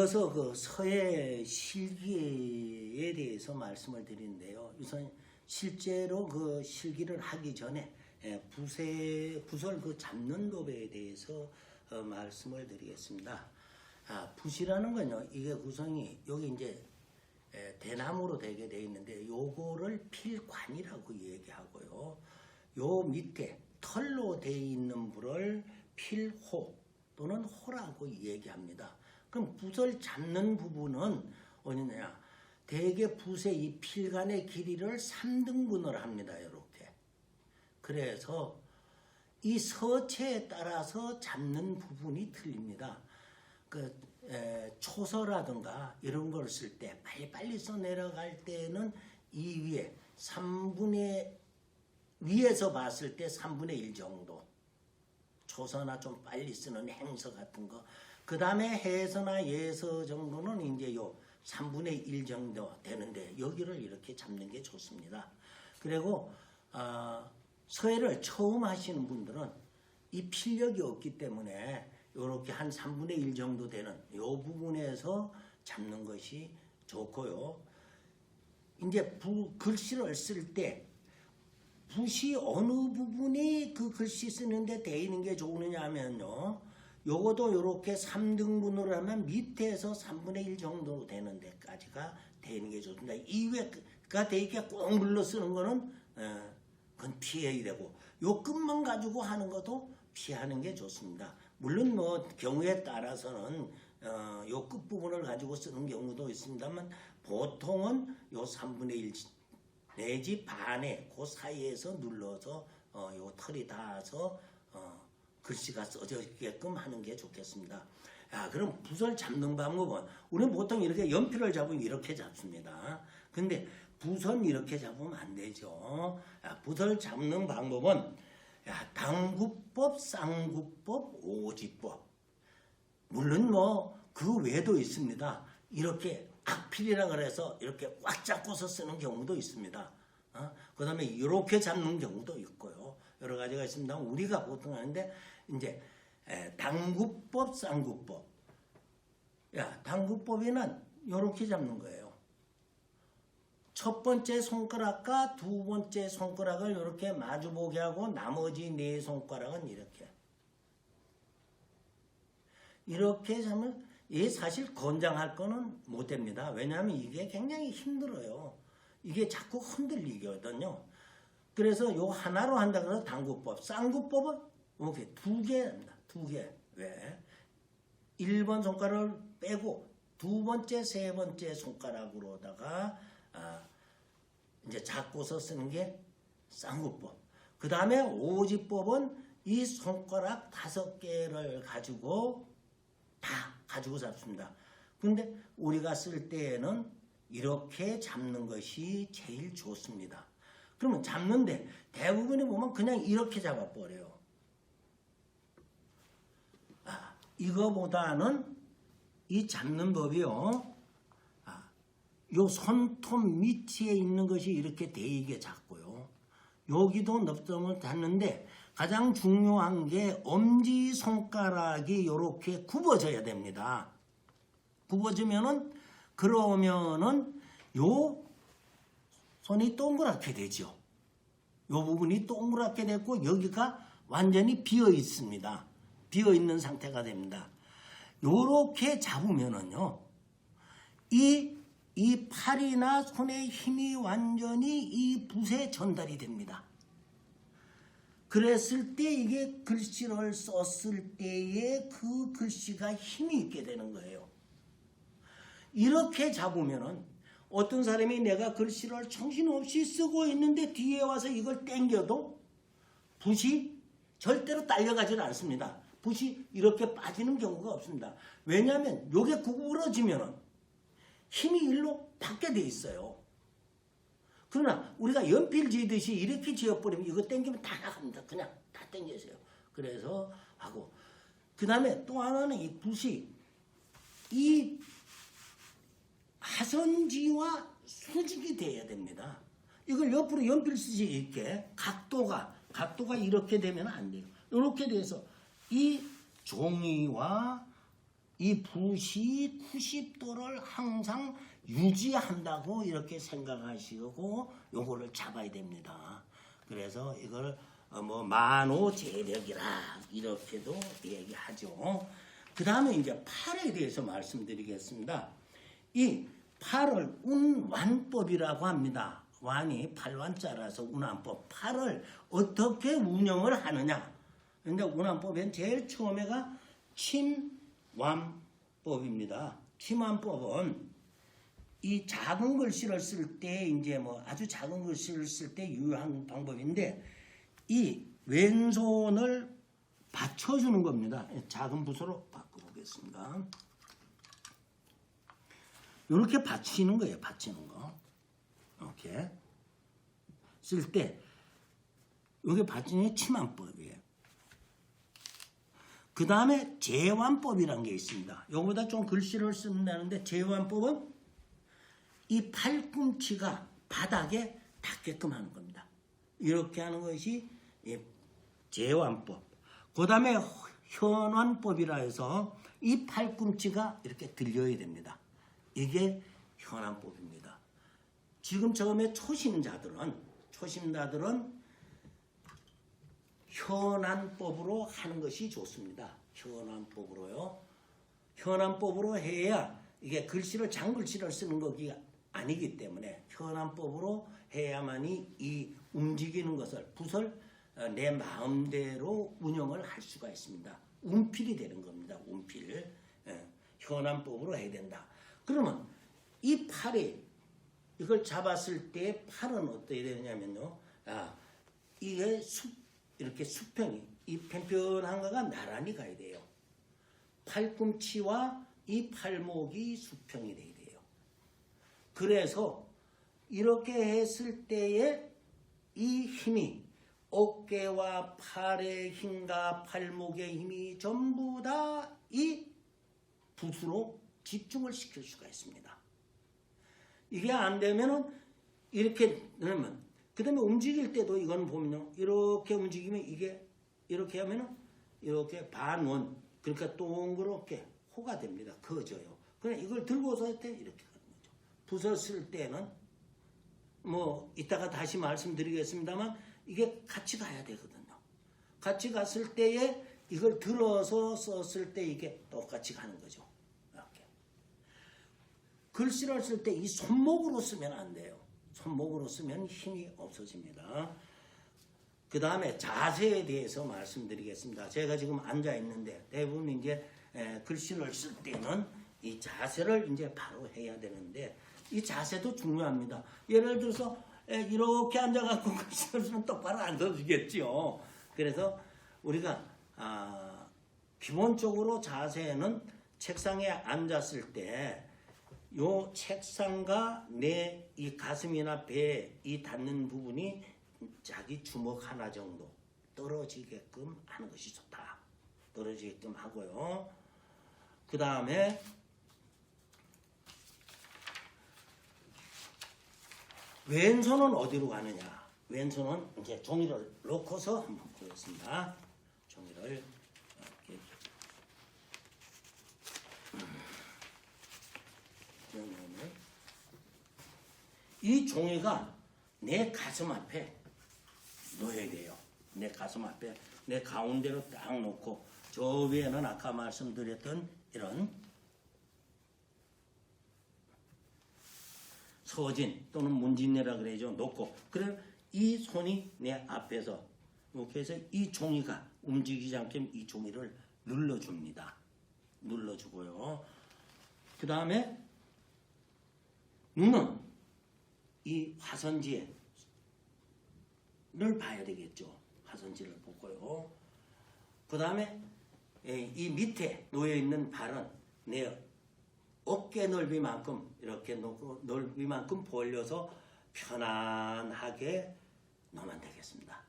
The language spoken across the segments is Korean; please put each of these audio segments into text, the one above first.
이어서 그 서해 실기에 대해서 말씀을 드리는데요. 우선 실제로 그 실기를 하기 전에 예, 부세 붓을 그 잡는 법에 대해서 어, 말씀을 드리겠습니다. 아, 붓이라는 건요. 이게 구성이 여기 이제 에, 대나무로 되게 돼 있는데 요거를 필관이라고 얘기하고요. 요 밑에 털로 돼 있는 불을 필호 또는 호라고 얘기합니다. 그럼 붓을 잡는 부분은 어디냐? 대개 붓의 이 필관의 길이를 3등분을 합니다. 이렇게. 그래서 이 서체에 따라서 잡는 부분이 틀립니다. 그 에, 초서라든가 이런 걸 쓸 때 빨리빨리 써 내려갈 때는 이 위에 3분의 위에서 봤을 때 3분의 1 정도 초서나 좀 빨리 쓰는 행서 같은 거. 그 다음에 해서나 예서 정도는 이제 요 3분의 1 정도 되는데 여기를 이렇게 잡는 게 좋습니다. 그리고 어, 서예를 처음 하시는 분들은 이 필력이 없기 때문에 이렇게 한 3분의 1 정도 되는 이 부분에서 잡는 것이 좋고요. 이제 부, 글씨를 쓸 때 붓이 어느 부분이 그 글씨 쓰는데 돼 있는 게 좋으냐 하면요. 요것도 이렇게 3등분으로 하면 밑에서 3분의 1 정도 되는 데까지가 되는 게 좋습니다. 이외가 돼 있게 꼭 눌러 쓰는 거는 어, 그건 피해야 되고 요 끝만 가지고 하는 것도 피하는 게 좋습니다. 물론 뭐 경우에 따라서는 어, 요 끝부분을 가지고 쓰는 경우도 있습니다만 보통은 요 3분의 1 내지 반에 그 사이에서 눌러서 어, 요 털이 닿아서 어, 글씨가 써져 있게끔 하는 게 좋겠습니다. 야, 그럼 붓을 잡는 방법은 우리는 보통 이렇게 연필을 잡으면 이렇게 잡습니다. 근데 붓은 이렇게 잡으면 안 되죠. 야, 붓을 잡는 방법은 야, 당구법, 쌍구법, 오지법. 물론 뭐 그 외에도 있습니다. 이렇게 악필이라 그래서 이렇게 꽉 잡고서 쓰는 경우도 있습니다. 어? 그 다음에 이렇게 잡는 경우도 있고요. 여러 가지가 있습니다. 우리가 보통 하는데 이제 에, 당구법, 쌍구법. 야, 당구법에는 이렇게 잡는 거예요. 첫 번째 손가락과 두 번째 손가락을 이렇게 마주보게 하고 나머지 네 손가락은 이렇게. 이렇게 하면 이 사실 권장할 거는 못 됩니다. 왜냐하면 이게 굉장히 힘들어요. 이게 자꾸 흔들리거든요. 그래서 요 하나로 한다 그래서 당구법. 쌍구법은 이렇게 두개 합니다. 두 개. 왜? 1번 손가락을 빼고 두 번째, 세 번째 손가락으로다가 아, 이제 잡고서 쓰는 게 쌍구법. 그 다음에 오지법은 이 손가락 다섯 개를 가지고 다 가지고 잡습니다. 근데 우리가 쓸 때에는 이렇게 잡는 것이 제일 좋습니다. 그러면 잡는데 대부분이 보면 그냥 이렇게 잡아버려요. 아, 이거보다는 이 잡는 법이요. 아, 요 손톱 밑에 있는 것이 이렇게 대이게 잡고요. 여기도 넙점을 닿는데 가장 중요한 게 엄지 손가락이 이렇게 굽어져야 됩니다. 굽어지면은 그러면은 요 손이 동그랗게 되죠. 요 부분이 동그랗게 됐고 여기가 완전히 비어 있습니다. 비어 있는 상태가 됩니다. 요렇게 잡으면은요. 이, 이 팔이나 손의 힘이 완전히 이 붓에 전달이 됩니다. 그랬을 때 이게 글씨를 썼을 때에 그 글씨가 힘이 있게 되는 거예요. 이렇게 잡으면은 어떤 사람이 내가 글씨를 정신없이 쓰고 있는데 뒤에 와서 이걸 땡겨도 붓이 절대로 딸려가지는 않습니다. 붓이 이렇게 빠지는 경우가 없습니다. 왜냐하면 요게 구부러지면은 힘이 일로 받게 돼 있어요. 그러나 우리가 연필 지듯이 이렇게 지어버리면 이거 땡기면 다 나갑니다. 그냥 다 땡겨서요. 그래서 하고 그 다음에 또 하나는 이 붓이 이 하선지와 수직이 돼야 됩니다. 이걸 옆으로 연필 쓰지 이렇게 각도가 각도가 이렇게 되면 안 돼요. 이렇게 돼서 이 종이와 이 붓이 90도를 항상 유지한다고 이렇게 생각하시고 요거를 잡아야 됩니다. 그래서 이걸 어, 뭐 만호 재력이라 이렇게도 얘기하죠. 그 다음에 이제 팔에 대해서 말씀드리겠습니다. 이 팔을 운완법이라고 합니다. 완이 팔완자라서 운완법. 팔을 어떻게 운영을 하느냐. 근데 운완법엔 제일 처음에가 침완법입니다. 침완법은 이 작은 글씨를 쓸 때 이제 뭐 아주 작은 글씨를 쓸 때 유효한 방법인데 이 왼손을 받쳐주는 겁니다. 작은 붓으로 바꿔보겠습니다. 이렇게 받치는 거예요. 받치는 거. 이렇게 쓸 때 이게 받치는 게 침환법이에요. 그 다음에 제완법이라는 게 있습니다. 요거보다 좀 글씨를 쓴다는데 제완법은 이 팔꿈치가 바닥에 닿게끔 하는 겁니다. 이렇게 하는 것이 이 제완법. 그 다음에 현완법이라 해서 이 팔꿈치가 이렇게 들려야 됩니다. 이게 현안법입니다. 지금 처음에 초심자들은 초심자들은 현안법으로 하는 것이 좋습니다. 현안법으로요. 현안법으로 해야 이게 글씨를 장글씨를 쓰는 것이 아니기 때문에 현안법으로 해야만이 이 움직이는 것을 붓을 어, 내 마음대로 운영을 할 수가 있습니다. 운필이 되는 겁니다. 운필. 예, 현안법으로 해야 된다. 그러면 이 팔이 이걸 잡았을 때 팔은 어떻게 되냐면요. 아, 이게 수, 이렇게 수평이 이 편편한 거가 나란히 가야 돼요. 팔꿈치와 이 팔목이 수평이 돼야 돼요. 그래서 이렇게 했을 때에 이 힘이 어깨와 팔의 힘과 팔목의 힘이 전부 다 이 붓으로 집중을 시킬 수가 있습니다. 이게 안 되면은 이렇게 넣으면 그 다음에 움직일 때도 이건 보면요 이렇게 움직이면 이게 이렇게 하면은 이렇게 반원 그러니까 동그랗게 호가 됩니다. 커져요. 그냥 이걸 들고서 할 때 이렇게 하는 거죠. 붓을 쓸 때는 뭐 이따가 다시 말씀드리겠습니다만 이게 같이 가야 되거든요. 같이 갔을 때에 이걸 들어서 썼을 때 이게 똑같이 가는 거죠. 이렇게. 글씨를 쓸 때 이 손목으로 쓰면 안 돼요. 손목으로 쓰면 힘이 없어집니다. 그 다음에 자세에 대해서 말씀드리겠습니다. 제가 지금 앉아 있는데 대부분 이제 에, 글씨를 쓸 때는 이 자세를 이제 바로 해야 되는데 이 자세도 중요합니다. 예를 들어서 에, 이렇게 앉아갖고 글씨를 쓰면 똑바로 안 써지겠죠. 그래서 우리가 아, 기본적으로 자세는 책상에 앉았을 때 요 책상과 내 이 가슴이나 배이 닿는 부분이 자기 주먹 하나 정도 떨어지게끔 하는 것이 좋다. 떨어지게끔 하고요. 그 다음에 왼손은 어디로 가느냐? 왼손은 이제 종이를 놓고서 한번 보겠습니다. 종이를 이렇게 종이를 이 종이가 내 가슴 앞에 놓여야 돼요. 내 가슴 앞에 내 가운데로 딱 놓고 저 위에는 아까 말씀드렸던 이런 서진 또는 문진내라 그래죠. 놓고 그래 이 손이 내 앞에서 이렇게 해서 이 종이가 움직이지 않게 이 종이를 눌러줍니다. 눌러주고요. 그 다음에 눈은 이 화선지에 를 봐야 되겠죠. 화선지를 보고요. 그 다음에 이 밑에 놓여 있는 발은 내 어깨 넓이만큼 이렇게 놓고 넓이만큼 벌려서 편안하게 놓으면 되겠습니다.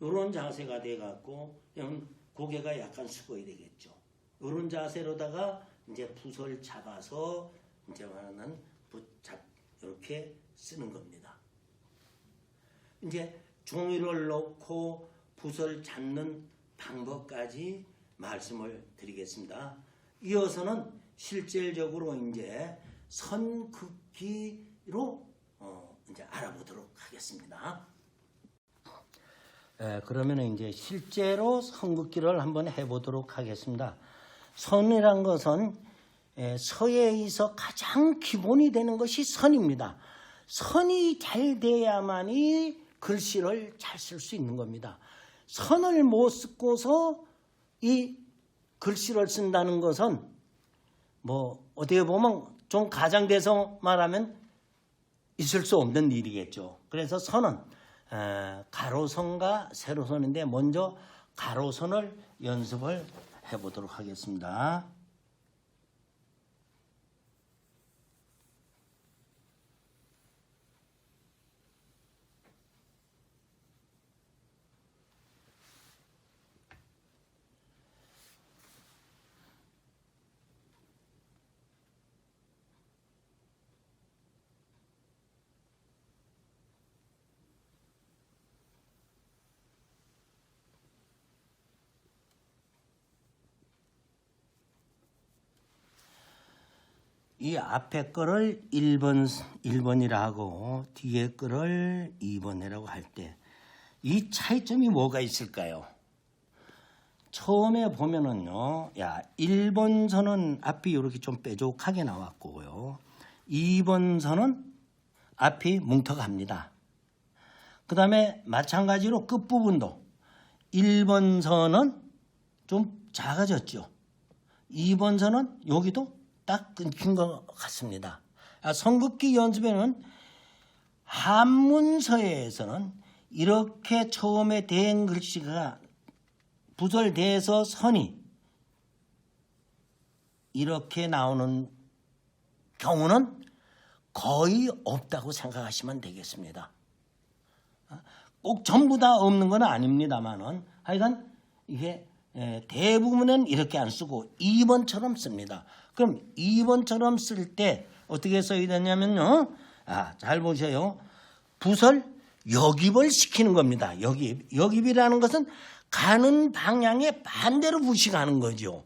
이런 자세가 돼 갖고 고개가 약간 숙어야 되겠죠. 이런 자세로다가 이제 붓을 잡아서 이제 말하는 붓잡 이렇게 쓰는 겁니다. 이제 종이를 놓고 붓을 잡는 방법까지 말씀을 드리겠습니다. 이어서는 실질적으로 이제 선긋기로 어, 이제 알아보도록 하겠습니다. 예, 그러면 이제 실제로 선긋기를 한번 해보도록 하겠습니다. 선이란 것은 있어 가장 기본이 되는 것이 선입니다. 선이 잘 돼야만이 글씨를 잘 쓸 수 있는 겁니다. 선을 못 쓰고서 이 글씨를 쓴다는 것은 뭐 어떻게 보면 좀 가장돼서 말하면 있을 수 없는 일이겠죠. 그래서 선은 에, 가로선과 세로선인데 먼저 가로선을 연습을 해보도록 하겠습니다. 이 앞에 거를 1번, 1번이라 하고 뒤에 거를 2번이라고 할 때 이 차이점이 뭐가 있을까요? 처음에 보면은요, 야, 1번 선은 앞이 이렇게 좀 뾰족하게 나왔고요. 2번 선은 앞이 뭉터갑니다. 그 다음에 마찬가지로 끝부분도 1번 선은 좀 작아졌죠. 2번 선은 여기도 딱 끊긴 것 같습니다. 아, 성극기 연습에는 한문서에서는 이렇게 처음에 대행 글씨가 부설돼서 선이 이렇게 나오는 경우는 거의 없다고 생각하시면 되겠습니다. 꼭 전부 다 없는 건 아닙니다만은 하여간 이게 에, 대부분은 이렇게 안 쓰고 2번처럼 씁니다. 그럼 2번처럼 쓸 때 어떻게 써야 되냐면요. 아, 잘 보세요. 부설 역입을 시키는 겁니다. 역입. 역입이라는 것은 가는 방향에 반대로 가는 거죠.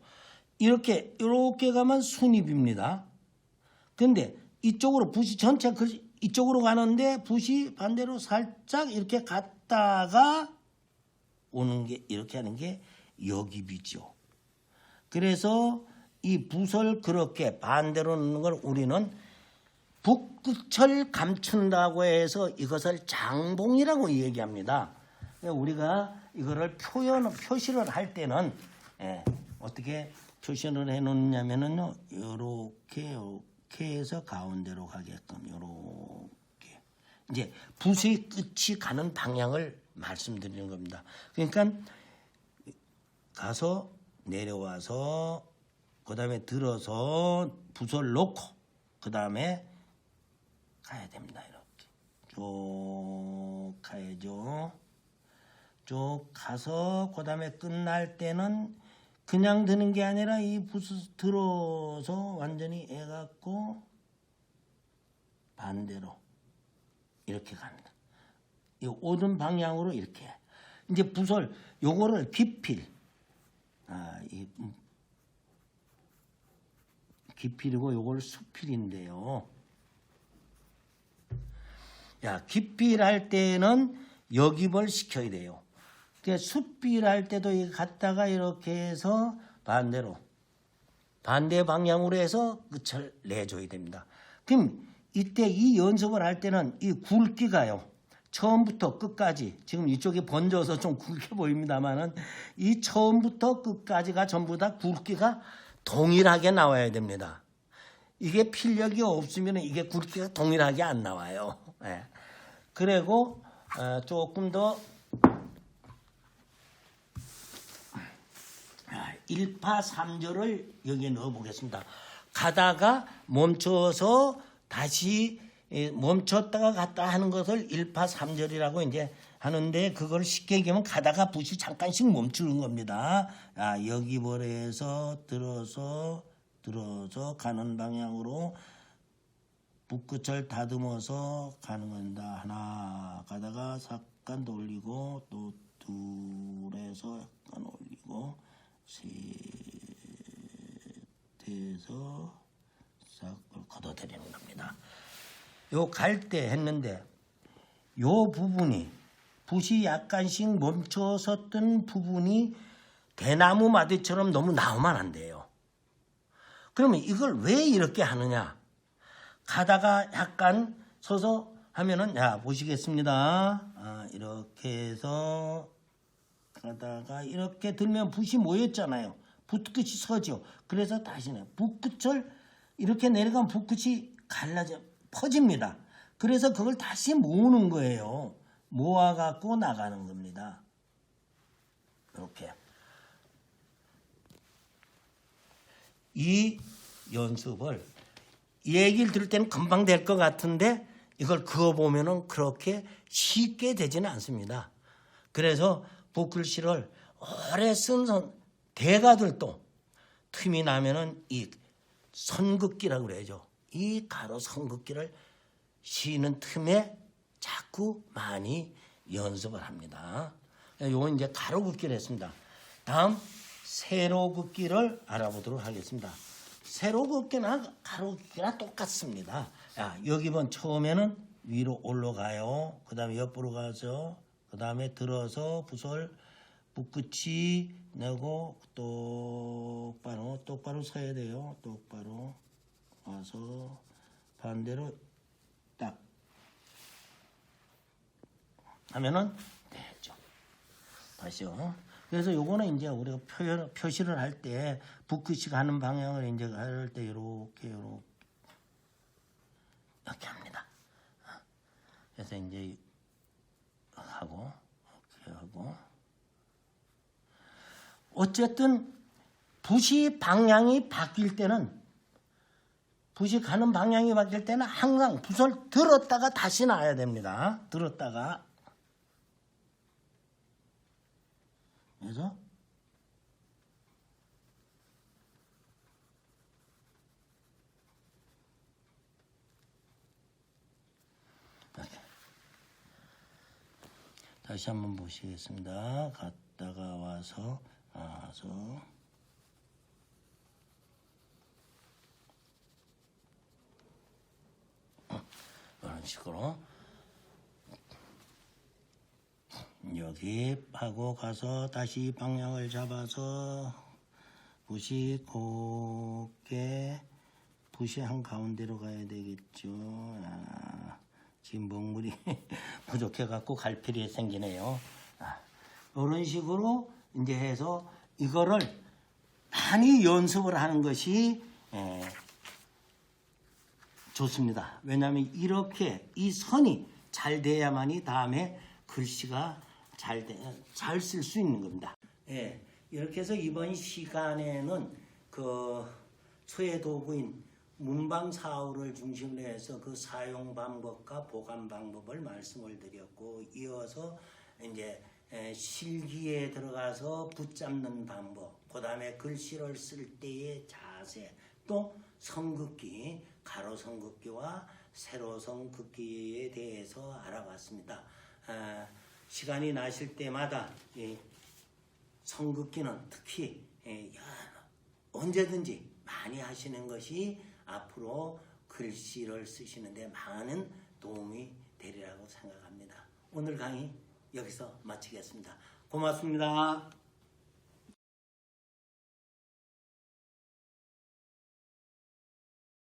이렇게 이렇게 가면 순입입니다. 근데 이쪽으로 붓이 전체 그 이쪽으로 가는데 붓이 반대로 살짝 이렇게 갔다가 오는 게 이렇게 하는 게 역입이죠. 그래서 이 붓을 그렇게 반대로 넣는 걸 우리는 북끝을 감춘다고 해서 이것을 장봉이라고 얘기합니다. 우리가 이거를 표현 표시를 할 때는 예, 어떻게 표시를 해 놓냐면은요. 요렇게 요렇게 해서 가운데로 가게끔 요렇게 이제 붓의 끝이 가는 방향을 말씀드리는 겁니다. 그러니까 가서 내려와서 그 다음에 들어서 붓을 놓고 그 다음에 가야 됩니다. 이렇게 쭉 가야죠. 쭉 가서 그 다음에 끝날 때는 그냥 드는 게 아니라 이 붓을 들어서 완전히 해갖고 반대로 이렇게 갑니다. 이 오든 방향으로 이렇게 이제 붓을 요거를 기필 아, 이 기필이고 요걸 수필인데요. 야, 기필할 때는 역입을 시켜야 돼요. 그러니까 수필할 때도 이 갔다가 이렇게 해서 반대로 반대 방향으로 해서 끝을 내줘야 됩니다. 그럼 이때 이 연습을 할 때는 이 굵기가요. 처음부터 끝까지 지금 이쪽이 번져서 좀 굵게 보입니다만은 이 처음부터 끝까지가 전부 다 굵기가 동일하게 나와야 됩니다. 이게 필력이 없으면 이게 굵기가 동일하게 안 나와요. 예. 그리고 어, 조금 더 아, 일파삼절을 여기에 넣어 보겠습니다. 가다가 멈춰서 다시 예, 멈췄다가 갔다 하는 것을 일파삼절이라고 이제 하는데 그걸 쉽게 얘기하면 가다가 붓이 잠깐씩 멈추는 겁니다. 아, 여기 벌에서 들어서 들어서 가는 방향으로 붓끝을 다듬어서 가는 겁니다. 하나 가다가 잠깐 돌리고 또 둘에서 약간 올리고 셋 해서 싹 걷어들이는 겁니다. 요 갈 때 했는데 요 부분이 붓이 약간씩 멈춰섰던 부분이 대나무 마디처럼 너무 나오면 안 돼요. 그러면 이걸 왜 이렇게 하느냐? 가다가 약간 서서 하면은 야 보시겠습니다. 아, 이렇게 해서 가다가 이렇게 들면 붓이 모였잖아요. 붓끝이 서죠. 그래서 다시는 붓끝을 이렇게 내려가면 붓끝이 갈라져 퍼집니다. 그래서 그걸 다시 모으는 거예요. 모아갖고 나가는 겁니다. 이렇게. 이 연습을 이 얘기를 들을 때는 금방 될 것 같은데 이걸 그어보면은 그렇게 쉽게 되지는 않습니다. 그래서 붓글씨를 오래 쓴 선, 대가들도 틈이 나면은 이 선긋기라고 그래야죠. 이 가로 선긋기를 쉬는 틈에 자꾸 많이 연습을 합니다. 요건 이제 가로 긋기를 했습니다. 다음 세로 긋기를 알아보도록 하겠습니다. 세로 긋기나 가로 긋기나 똑같습니다. 야, 여기 번 처음에는 위로 올라가요. 그 다음에 옆으로 가서 그 다음에 들어서 붓을 붓끝이 내고 똑바로 똑바로 서야 돼요. 똑바로 와서 반대로 딱 하면은 되죠. 다시요. 그래서 요거는 이제 우리가 표, 표시를 할때 붓끝이 가는 방향을 이제 할 때 이렇게 이렇게 이렇게 합니다. 그래서 이제 하고 이렇게 하고 어쨌든 붓이 방향이 바뀔 때는 붓이 가는 방향이 바뀔 때는 항상 붓을 들었다가 다시 놔야 됩니다. 들었다가 그래서 이렇게. 다시 한번 보시겠습니다. 갔다가 와서 와서 어, 이런 식으로 여기 하고 가서 다시 방향을 잡아서 붓이 곱게 붓이 한 가운데로 가야 되겠죠. 아, 지금 먹물이 부족해 갖고 갈필이 생기네요. 아, 이런 식으로 이제 해서 이거를 많이 연습을 하는 것이 에, 좋습니다. 왜냐하면 이렇게 이 선이 잘 돼야만이 다음에 글씨가 잘 잘 쓸 수 있는 겁니다. 예, 이렇게 해서 이번 시간에는 그 소외 도구인 문방 사우를 중심으로 해서 그 사용 방법과 보관 방법을 말씀을 드렸고 이어서 이제 에, 실기에 들어가서 붙잡는 방법, 그 다음에 글씨를 쓸 때의 자세, 또 성긋기, 가로 성긋기와 세로 성긋기에 대해서 알아봤습니다. 아, 시간이 나실 때마다 이 성긋기는 특히 예, 언제든지 많이 하시는 것이 앞으로 글씨를 쓰시는데 많은 도움이 되리라고 생각합니다. 오늘 강의 여기서 마치겠습니다. 고맙습니다.